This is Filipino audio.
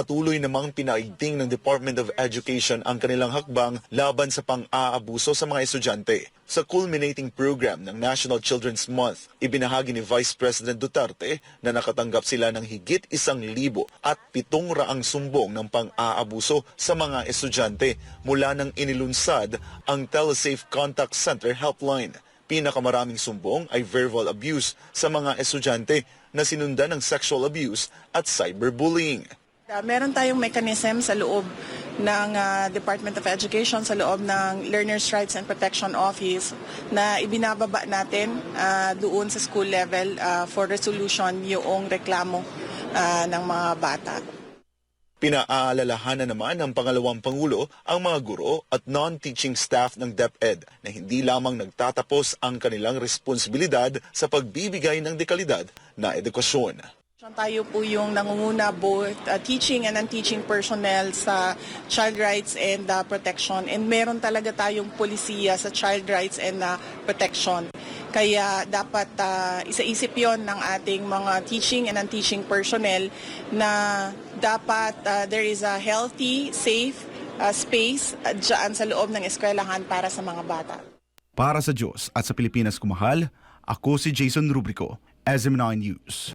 patuloy namang pinaigting ng Department of Education ang kanilang hakbang laban sa pang-aabuso sa mga estudyante. Sa culminating program ng National Children's Month, ibinahagi ni Vice President Duterte na nakatanggap sila ng higit isang libo at pitong raang sumbong ng pang-aabuso sa mga estudyante mula nang inilunsad ang Telesafe Contact Center Helpline. Pinakamaraming sumbong ay verbal abuse sa mga estudyante na sinundan ng sexual abuse at cyberbullying. Uh, meron tayong mechanism sa loob ng uh, Department of Education, sa loob ng Learners' Rights and Protection Office na ibinababa natin uh, doon sa school level uh, for resolution yung reklamo uh, ng mga bata. Pinaalalahanan naman ng pangalawang Pangulo ang mga guro at non-teaching staff ng DepEd na hindi lamang nagtatapos ang kanilang responsibilidad sa pagbibigay ng dekalidad na edukasyon. Tayo po yung nangunguna both uh, teaching and non-teaching personnel sa child rights and uh, protection. And meron talaga tayong polisiya sa child rights and uh, protection. Kaya dapat uh, isa-isip yon ng ating mga teaching and non-teaching personnel na dapat uh, there is a healthy, safe uh, space uh, dyan sa loob ng eskwelahan para sa mga bata. Para sa Diyos at sa Pilipinas kumahal, ako si Jason Rubrico, SM9 News.